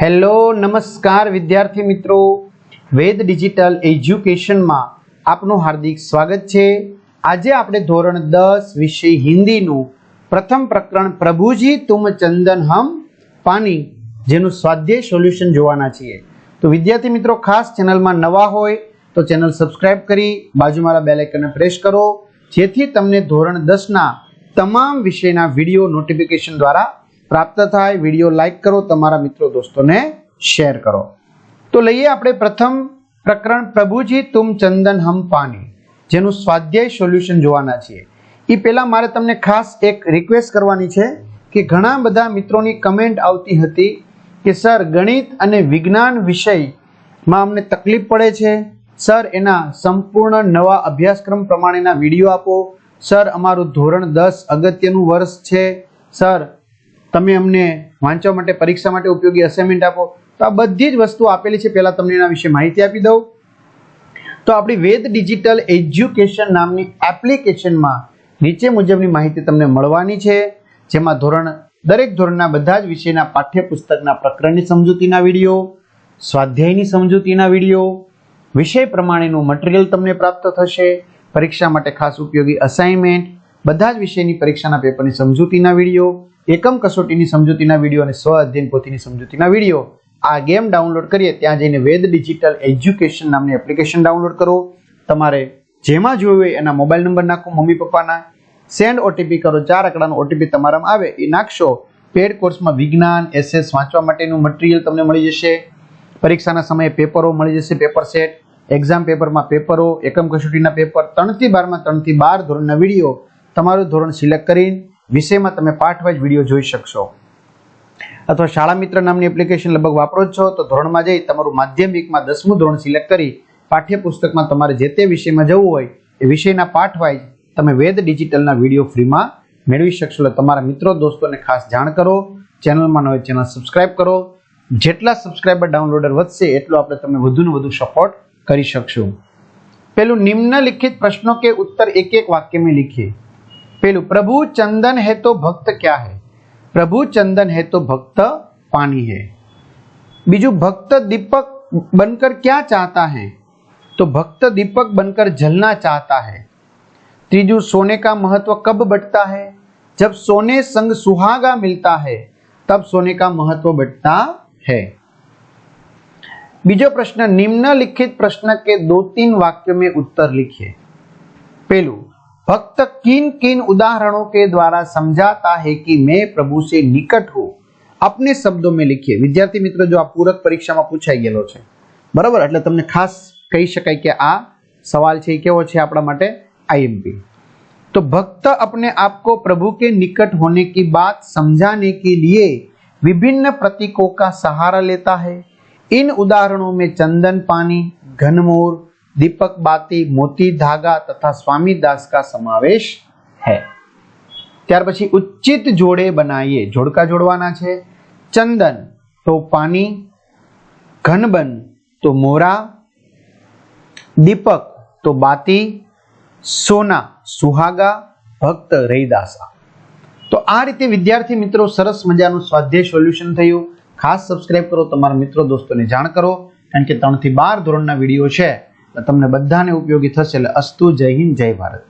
Hello, નમસ્કાર વિદ્યાર્થી મિત્રો. વેદ ડિજિટલ એજ્યુકેશનમાં આપનું હાર્દિક સ્વાગત છે. આજે આપણે ધોરણ દસ વિષય હિન્દીનું પ્રથમ પ્રકરણ, પ્રભુજી, તુમ ચંદન હમ પાની? જેનું સ્વાધ્યાય સોલ્યુશન જોવાના છીએ. તો વિદ્યાર્થી મિત્રો, ખાસ ચેનલમાં નવા હોય તો ચેનલ સબસ્ક્રાઇબ કરી બાજુમાં બેલ આઇકનને પ્રેસ કરો. જેથી તમને ધોરણ દસના તમામ વિષયના વીડિયો નોટિફિકેશન દ્વારા પ્રાપ્ત થાય, વીડિયો લાઈક કરો, તમારા મિત્રો દોસ્તોને શેર કરો. તો લઈએ આપણે પ્રથમ પ્રકરણ, પ્રભુજી તુમ ચંદન હમ પાની જેનું સ્વાધ્યાય સોલ્યુશન જોવાના છીએ. એ પહેલાં મારે તમને ખાસ એક રિક્વેસ્ટ કરવાની છે કે ઘણા બધા મિત્રોની કમેન્ટ આવતી હતી કે, સર, ગણિત અને વિજ્ઞાન વિષયમાં અમને તકલીફ પડે છે? સર, એના સંપૂર્ણ નવા અભ્યાસક્રમ પ્રમાણેના વીડિયો આપો. સર, અમારું ધોરણ દસ અગત્યનું વર્ષ છે. સર તમે અમને વાંચવા માટે, પરીક્ષા માટે ઉપયોગી અસાઇનમેન્ટ આપો, તો આ બધી જ વસ્તુ આપેલી છે. પહેલાં તમને એના વિશે માહિતી આપી દઉં. તો આપણી વેદ ડિજિટલ એજ્યુકેશન નામની એપ્લિકેશનમાં નીચે મુજબની માહિતી તમને મળવાની છે, જેમાં ધોરણ, દરેક ધોરણના બધા જ વિષયના પાઠ્યપુસ્તકના પ્રકરણની સમજૂતીના વીડિયો, સ્વાધ્યાયની સમજૂતીના વીડિયો, વિષય પ્રમાણેનું મટીરિયલ તમને પ્રાપ્ત થશે, પરીક્ષા માટે ખાસ ઉપયોગી અસાઇનમેન્ટ બધા જ વિષયની પરીક્ષાના પેપરની સમજૂતીના વીડિયો એકમ કસોટીની સમજૂતીના વીડિયો અને સ્વ અધ્યયન પોથીની સમજૂતીના વીડિયો આ ગેમ ડાઉનલોડ કરીએ ત્યાં જઈને વેદ ડિજિટલ એજ્યુકેશન નામની એપ્લિકેશન ડાઉનલોડ કરો. તમારે જેમાં જોયું હોય એના મોબાઈલ નંબર નાખો મમ્મી પપ્પાના. સેન્ડ ઓટીપી કરો. ચાર આંકડાનો ઓટીપી તમારામાં આવે, એ નાખશો. પેડ કોર્સમાં વિજ્ઞાન એસએસ વાંચવા માટેનું મટીરિયલ તમને મળી જશે. પરીક્ષાના સમયે પેપરો મળી જશે પેપર સેટ એક્ઝામ પેપરમાં પેપરો, એકમ કસોટીના પેપર, ત્રણથી બારમાં ત્રણથી બાર ધોરણના વીડિયો તમારું ધોરણ સિલેક્ટ કરીને વિષયમાં તમે પાઠ વાઇઝ વીડિયો જોઈ શકશો. અથવા શાળા મિત્ર નામની એપ્લિકેશન લગભગ વાપરો છો, તો ધોરણમાં જઈ તમારું માધ્યમિકમાં દસમું ધોરણ સિલેક્ટ કરી પાઠ્યપુસ્તકમાં તમારે જે તે વિષયમાં જવું હોય એ વિષયના પાઠ વાઇઝ તમે વેદ ડિજિટલના વીડિયો ફ્રીમાં મેળવી શકશો. એટલે તમારા મિત્રો, દોસ્તોને ખાસ જાણ કરો, ચેનલમાં ન હોય ચેનલ સબસ્ક્રાઇબ કરો. જેટલા સબસ્ક્રાઇબર ડાઉનલોડર વધશે, એટલો આપણે તમે વધુને વધુ સપોર્ટ કરી શકશું. પેલું નિમ્નલિખિત પ્રશ્નો કે ઉત્તર એક એક વાક્ય મેં લીખીએ. પેલું પ્રભુ ચંદન है तो भक्त क्या है प्रभु चंदन है तो भक्त पानी है બીજું ભક્ત દીપક बनकर क्या चाहता है तो भक्त दीपक बनकर जलना चाहता है तीजू सोने का महत्व कब बढ़ता है जब सोने संग सुहागा मिलता है तब सोने का महत्व बढ़ता है बीजो प्रश्न निम्नलिखित प्रश्न के दो तीन वाक्यों में उत्तर लिखिए पहलू भक्त किन किन उदाहरणों के द्वारा समझाता है कि मैं प्रभु से निकट हूं अपने शब्दों में लिखिए વિદ્યાર્થી મિત્રો જો આ પૂરક પરીક્ષામાં પૂછાઈ ગયેલો છે બરાબર એટલે તમને ખાસ કહી શકાય કે આ સવાલ છે એ કેવો છે આપણા માટે आईएमपी तो भक्त अपने आप को प्रभु के निकट होने की बात समझाने के लिए विभिन्न प्रतीकों का सहारा लेता है इन उदाहरणों में चंदन पानी घनमोर दीपक बाती मोती धागा तथा स्वामी दास का समावेश है ત્યાર પછી ઉચિત જોડે બનાવીએ જોડકા જોડવાના છે ચંદન તો પાણી ઘનબન તો મોરા દીપક તો બાતી સોના સુહાગા ભક્ત રૈદાસા તો આ રીતે વિદ્યાર્થી મિત્રો સરસ મજાનું સ્વાધ્યાય સોલ્યુશન થયું ખાસ સબસ્ક્રાઇબ કરો તમારા મિત્રો દોસ્તોને જાણ કરો કારણ કે ત્રણથી બાર ધોરણના વિડીયો છે એટલે તમને બધાને ઉપયોગી થશે એટલે અસ્તુ જય હિન્દ જય ભારત.